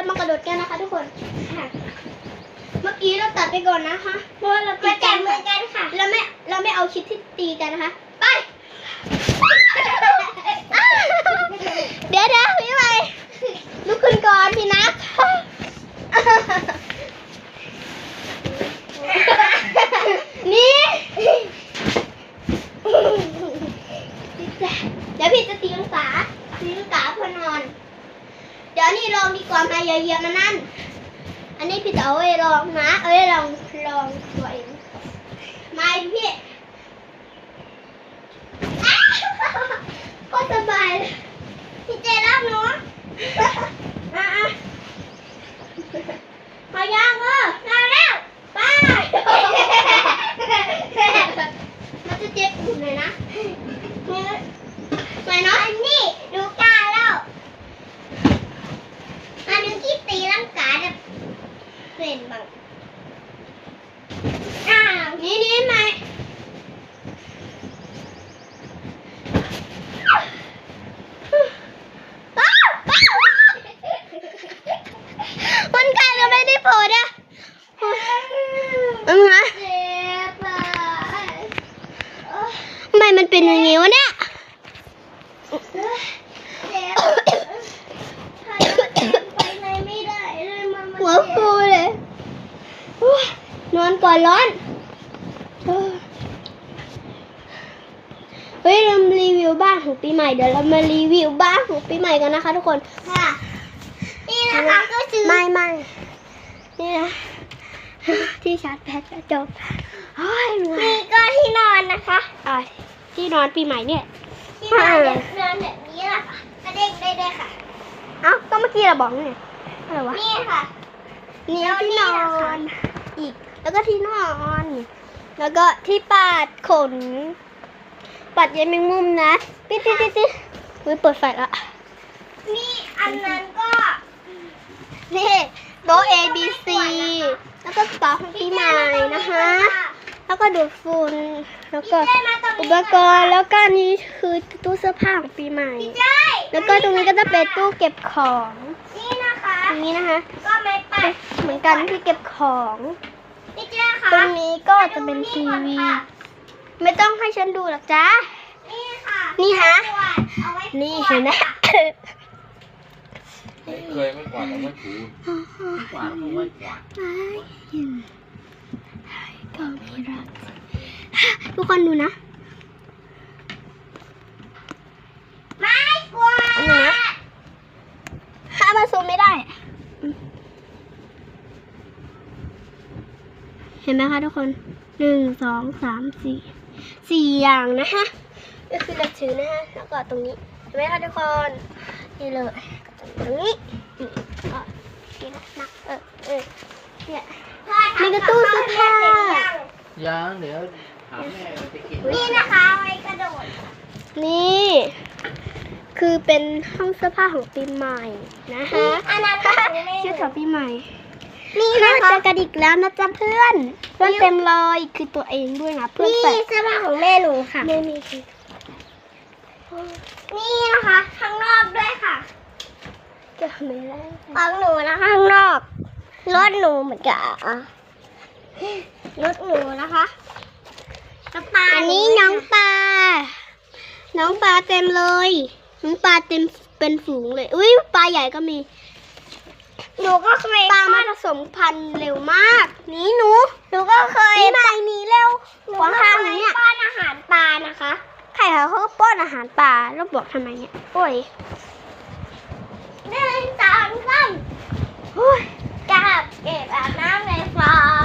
เรามากระโดดกันนะคะ ทุกคนค่ะเมื่อกี้เราตัดไปก่อนนะคะเพราะว่าเราตีมาจักันมือกันค่ะเราไม่เราไม่เอาคลิปที่ตีกันนะคะ ไป เดี๋ยวเดี๋ยวพี่ใหม่ลุกขึ้นก่อนพี่นัทนี่เดี๋ยวพี่จะตีลังกาตีลังกาเพื่อนอน ดี๋ยวนี่ลองดีกว่ามาเยอะๆมานั่น อันนี้พี่เต๋อาไว้ลองนะ เอ้ยลองลองตัวเองมาพี่อ้าวก็สบายเลยพี่เจรับหนูอะอะพอยังเออเราแล้วไปมันจะเจ็บอุ่นหน่อยนะนี่หน่อยเนาะ อันนี้ดูกาแล้วอันนี้ที่ตีลังกาแบบ เป็นบังอ้าวนี่นี่ไหมอ้าวอ้าวมันไกลก็ไม่ได้โผล่อะอือฮะเจ็บอะโอ๊ยทำไมมันเป็นอย่างงี้วะเนี่ย เจ็บถ่ายแล้วไปไหนไม่ได้เลยมามา หัวฟูเลยโอ้ยน อนก่อนร้อนเออเฮ้ยเรามารีวิวบ้านของปีใหม่เดี๋ยวเรามารีวิวบ้านของปีใหม่กันนะคะ ทุกคน ค่ะ นี่นะคะก็คือไม่ไม่นี่นะที่ชาร์จแบตจะจบเฮ้ยรวยนี่ก็ที่นอนนะคะอะที่นอนปีใหม่เนี่ย ที่นอนแบบนอนแบบนี้แหละค่ะกระเด้งได้ด้วยค่ะ เอ้าก็เมื่อกี้เราบอกเนี่ยอะไรวะ นี่ค่ะ นี่แล้วที่นี่นอนะคะนอีก แล้วก็ที่นอน แล้วก็ที่ปาดขน ปัดใยแมงมุมนะติ๊ดติ๊ดติ๊ดติ๊ดอุ้ยเปิดไฟละ นี่อันนั้นก็ นี่โต๊ะ A B C แล้วก็กระเป๋าของปีใหม่นะคะ แล้วก็ดูดฝุ่นแล้วก็พี่เจ้มาตรงอุนี้ปกรณ์แล้วก็อันนี้คือตู้เสื้อผ้าของปีใหม่ พี่เจ้แล้วก็ตรงนี้ก็จะเป็นตู้เก็บของนี่นะคะ ตรงนี้นะคะ ก็ไม่ปัดเหมือนกันที่เก็บของ พี่เจ้ค่ะตรงนี้ก็จะเป็นทีวี ไม่ต้องให้ฉันดูหรอกจ้านี่ค่ะนี่ฮะขวดเอาไว้นี่เห็นไหมไม่เคยไม่กวาดเอาไม่ถูไม่กวาดเอาไม่กวาดก็มีรักทุกคนดูนะ ไม่กวาด อันนี้นะถ้ามาซูมไม่ได้ เห็นไหมคะทุกคนหนึ่งสองสามสี่สี่อย่างนะคะก็คือเราถือนะฮะแล้วก็ตรงนี้เห็นไหมคะทุกคนนี่เลยตรงนี้นี่อะนี่นะนะเออเออเนี่ยนี่ก็ตู้เสื้อผ้ายังเดี๋ยวถามแม่ไปกินนี่นะคะเอาไว้กระโดดนี่ คือเป็นห้องเสื้อผ้าของปีใหม่นะคะอันนั้นก็ของแม่ชื่อของปีใหม่ นี่เรานะเจคะอกันอีกแล้วนะจ๊ะเพื่อน เพื่อนเต็มเลยคือตัวเองด้วยนะเพื่อนนี่ใส่เสื้อผ้าของแม่หนูค่ะไม่มีคือนี่นะคะข้างนอกด้วยค่ะจะไม่ได้ของหนูนะคะข้างนอกรถหนูเหมือนกันอะรถหนูนะคะกระเป๋าอันนี้น้องปลาน้องปลาเต็มเลยน้องปลาเต็มเป็นฝูงเลยอุ้ยปลาใหญ่ก็มี หนูก็เคยปลามัผสมพันธุ์เร็วมาก นี่หนู หนูก็เคยนี่มานี้เร็วหัวข้างเนี่ยป้อนอาหารปลานะคะใครเขาก็ป้อนอาหารปลาแล้วบอกทำไมเนี่ยโอ้ยหนึ่งสองสามกับเก็บอาบน้ำในฟอง